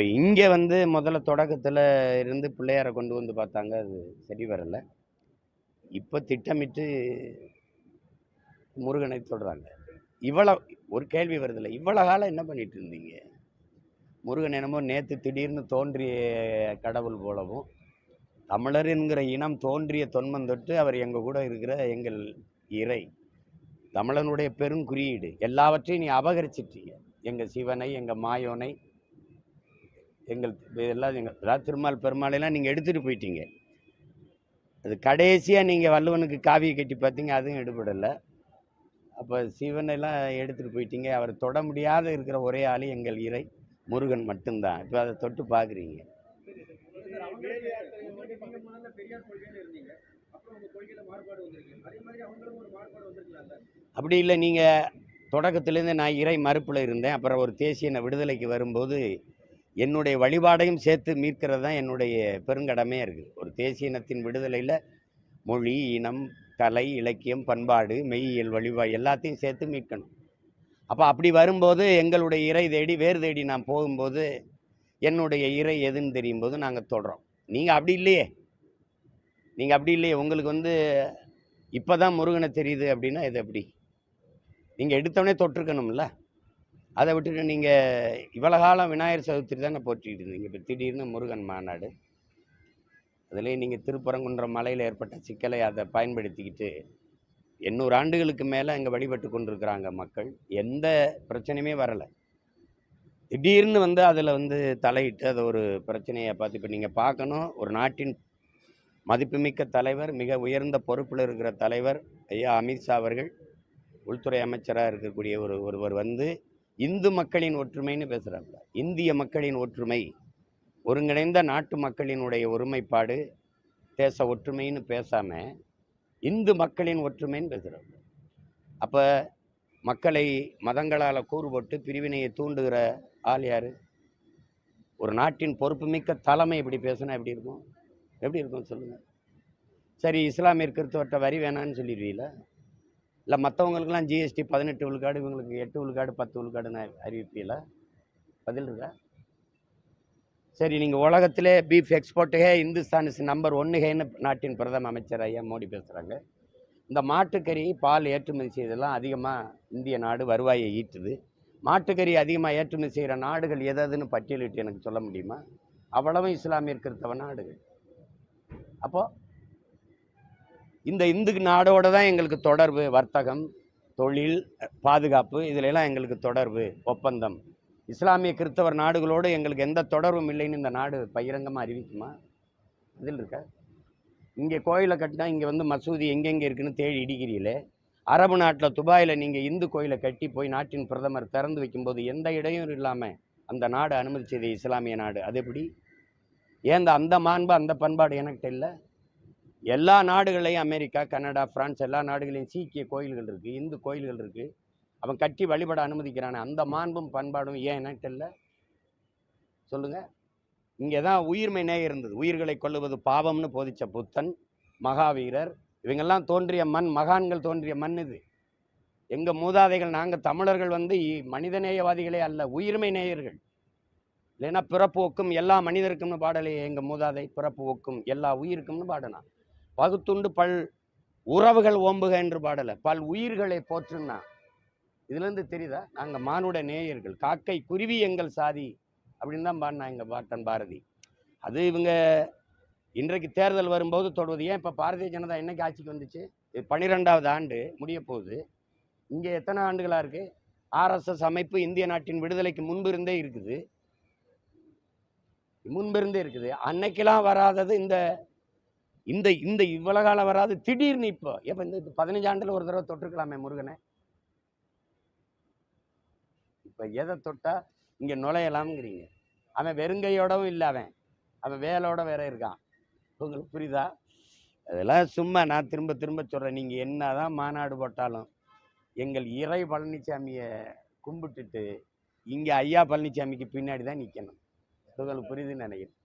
இப்போ இங்கே வந்து முதல்ல தொடக்கத்தில் இருந்து பிள்ளையாரை கொண்டு வந்து பார்த்தாங்க அது சரி வரலை. இப்போ திட்டமிட்டு முருகனை சொல்கிறாங்க இவ்வளோ ஒரு கேள்வி வருதில்ல இவ்வளோ காலம் என்ன பண்ணிட்டு இருந்தீங்க? முருகன் என்னமோ நேற்று திடீர்னு தோன்றிய கடவுள் போலவும் தமிழர் என்கிற இனம் தோன்றிய தொன்மம் தொட்டு அவர் எங்கள் கூட இருக்கிற எங்கள் இறை தமிழனுடைய பெருங்குறியீடு எல்லாவற்றையும் நீ அபகரிச்சிட்டீங்க. எங்கள் சிவனை எங்கள் மாயோனை எங்கள் எல்லாம் எங்கள் ராத்திருமால் பெருமாளையெல்லாம் நீங்கள் எடுத்துகிட்டு போயிட்டீங்க. அது கடைசியாக நீங்கள் வள்ளுவனுக்கு காவியை கட்டி பார்த்தீங்க அதுவும் எடுபடலை. அப்போ சிவனெல்லாம் எடுத்துகிட்டு போயிட்டீங்க. அவர் தொட முடியாத இருக்கிற ஒரே ஆள் எங்கள் இறை முருகன் மட்டும்தான். இப்போ அதை தொட்டு பார்க்குறீங்க அப்படி இல்லை நீங்கள் தொடக்கத்திலேருந்து நான் இறை மறுப்பில் இருந்தேன். அப்புறம் ஒரு தேசிய விடுதலைக்கு வரும்போது என்னுடைய வழிபாடையும் சேர்த்து மீட்கிறது தான் என்னுடைய பெருங்கடமையாக இருக்குது. ஒரு தேசிய இனத்தின் விடுதலையில் மொழி இனம் கலை இலக்கியம் பண்பாடு மெய்யியல் வழிபா எல்லாத்தையும் சேர்த்து மீட்கணும். அப்போ அப்படி வரும்போது எங்களுடைய இறை தேடி வேறு தேடி நான் போகும்போது என்னுடைய இறை எதுன்னு தெரியும் போது நாங்கள் தொடுறோம். நீங்கள் அப்படி இல்லையே. நீங்கள் அப்படி இல்லையே. உங்களுக்கு வந்து இப்போ தான் முருகனை தெரியுது அப்படின்னா இது எப்படி? நீங்கள் எடுத்தோடனே தொட்டிருக்கணும்ல. அதை விட்டுட்டு நீங்கள் இவ்வளோ காலம் விநாயகர் சதுர்த்தி தானே போற்றிட்டு இருந்தீங்க. இப்போ திடீர்னு முருகன் மாநாடு. அதுலேயும் நீங்கள் திருப்பரங்குன்றம் மலையில் ஏற்பட்ட சிக்கலை அதை பயன்படுத்திக்கிட்டு எண்ணூறு ஆண்டுகளுக்கு மேலே இங்கே வழிபட்டு கொண்டிருக்கிறாங்க மக்கள். எந்த பிரச்சனையுமே வரலை. திடீர்னு வந்து அதில் வந்து தலையிட்டு அதை ஒரு பிரச்சனையை பார்த்து இப்போ நீங்கள் பார்க்கணும். ஒரு நாட்டின் மதிப்புமிக்க தலைவர் மிக உயர்ந்த பொறுப்பில் இருக்கிற தலைவர் ஐயா அமித்ஷா அவர்கள் உள்துறை அமைச்சராக இருக்கக்கூடிய ஒரு ஒருவர் வந்து இந்து மக்களின் ஒற்றுமைன்னு பேசுகிறாங்க இந்திய மக்களின் ஒற்றுமை ஒருங்கிணைந்த நாட்டு மக்களினுடைய ஒருமைப்பாடு தேச ஒற்றுமைன்னு பேசாமல் இந்து மக்களின் ஒற்றுமைன்னு பேசுகிறாங்க அப்போ மக்களை மதங்களால் கூறுபட்டு பிரிவினையை தூண்டுகிற ஆள் யார்? ஒரு நாட்டின் பொறுப்புமிக்க தலைமை இப்படி பேசுனா எப்படி இருக்கும்? எப்படி இருக்கும் சொல்லுங்கள் சரி இஸ்லாமிய கிறிஸ்தவர்கிட்ட வரி வேணான்னு சொல்லிடுவீங்களா? இல்லை மற்றவங்களுக்குலாம் ஜிஎஸ்டி பதினெட்டு விழுக்காடு இவங்களுக்கு எட்டு விழுக்காடு பத்து விழுக்காடுன்னு அறிவிப்பீங்களா? பதில் இருக்கா? சரி நீங்கள் உலகத்திலே பீஃப் எக்ஸ்போர்ட்டுகே இந்துஸ்தான் இஸ் நம்பர் ஒன்றுகேன்னு நாட்டின் பிரதம அமைச்சர் ஐயா மோடி பேசுகிறாங்க இந்த மாட்டுக்கறி பால் ஏற்றுமதி செய்தெல்லாம் அதிகமாக இந்திய நாடு வருவாயை ஈட்டுது. மாட்டுக்கறி அதிகமாக ஏற்றுமதி செய்கிற நாடுகள் எதுன்னு பட்டியலிட்டு எனக்கு சொல்ல முடியுமா? அவ்வளவும் இஸ்லாமிய கிறித்தவ நாடுகள். அப்போது இந்த இந்து நாடோட தான் எங்களுக்கு தொடர்பு வர்த்தகம் தொழில் பாதுகாப்பு இதிலெல்லாம் எங்களுக்கு தொடர்பு ஒப்பந்தம். இஸ்லாமிய கிறிஸ்தவர் நாடுகளோடு எங்களுக்கு எந்த தொடர்பும் இல்லைன்னு இந்த நாடு பகிரங்கமாக அறிவிக்குமா? இதில் இருக்கா? இங்கே கோயிலை கட்டினா இங்கே வந்து மசூதி எங்கெங்கே இருக்குன்னு தேடி இடிக்கிறீங்களே அரபு நாட்டில் துபாயில் நீங்கள் இந்து கோயிலை கட்டி போய் நாட்டின் பிரதமர் திறந்து வைக்கும்போது எந்த இடையும் இல்லாமல் அந்த நாடு அனுமதிச்சது இஸ்லாமிய நாடு. அது எப்படி? ஏன் இந்த அந்த மாண்பு அந்த பண்பாடு எனக்கிட்ட இல்லை? எல்லா நாடுகளையும் அமெரிக்கா கனடா பிரான்ஸ் எல்லா நாடுகளையும் சீக்கிய கோயில்கள் இருக்குது இந்து கோயில்கள் இருக்குது அவன் கட்டி வழிபட அனுமதிக்கிறானே. அந்த மாண்பும் பண்பாடும் ஏன் எனக்கிட்ட சொல்லுங்கள் இங்கே தான் உயிர்மை நேயம் இருந்தது. உயிர்களை கொள்ளுவது பாவம்னு போதித்த புத்தன் மகாவீரர் இவங்கெல்லாம் தோன்றிய மண் மகான்கள் தோன்றிய மண் இது. எங்கள் மூதாதைகள் நாங்கள் தமிழர்கள் வந்து மனிதநேயவாதிகளே அல்ல உயிர்மை நேயர்கள். இல்லைன்னா பிறப்பு ஒக்கும் எல்லா மனிதருக்கும்னு பாடலையே எங்கள் மூதாதை பிறப்பு ஒக்கும் எல்லா உயிருக்கும்னு பாடலாம் பகுத்துண்டு பல் உறவுகள் ஓம்புக என்று பாடலை. பல் உயிர்களை போற்றுன்னா. இதுலேருந்து தெரியுதா? நாங்கள் மானுட நேயர்கள். காக்கை குருவி எங்கள் சாதி அப்படின்னு தான் பாடினா எங்கள் பாட்டன் பாரதி. அது இவங்க இன்றைக்கு தேர்தல் வரும்போது தொடுவது. ஏன் இப்போ பாரதிய ஜனதா என்னைக்கு ஆட்சிக்கு வந்துச்சு? இது பன்னிரெண்டாவது ஆண்டு முடிய போகுது. இங்கே எத்தனை ஆண்டுகளாக இருக்குது ஆர்எஸ்எஸ் அமைப்பு இந்திய நாட்டின் விடுதலைக்கு முன்பிருந்தே இருக்குது. முன்பிருந்தே இருக்குது. அன்னைக்கெல்லாம் வராதது இந்த இந்த இந்த இவ்வளவு காலம் வராது திடீர்னு இப்போ எப்போ இந்த பதினஞ்சு ஆண்டுல ஒரு தடவை தொட்டிருக்கலாமே முருகனை? இப்போ எதை தொட்டா இங்கே நுழையலாம்ங்கிறீங்க. அவன் வெறுங்கையோடவும் இல்லை அவன். அவன் வேலோட வேற இருக்கான். உங்களுக்கு புரியுதா? அதெல்லாம் சும்மா நான் திரும்ப திரும்ப சொல்கிறேன் நீங்கள் என்ன தான் மாநாடு போட்டாலும் எங்கள் இறை பழனிசாமியை கும்பிட்டுட்டு இங்கே ஐயா பழனிசாமிக்கு பின்னாடி தான் நிற்கணும் உங்களுக்கு புரியுதுன்னு நினைக்கிறேன்.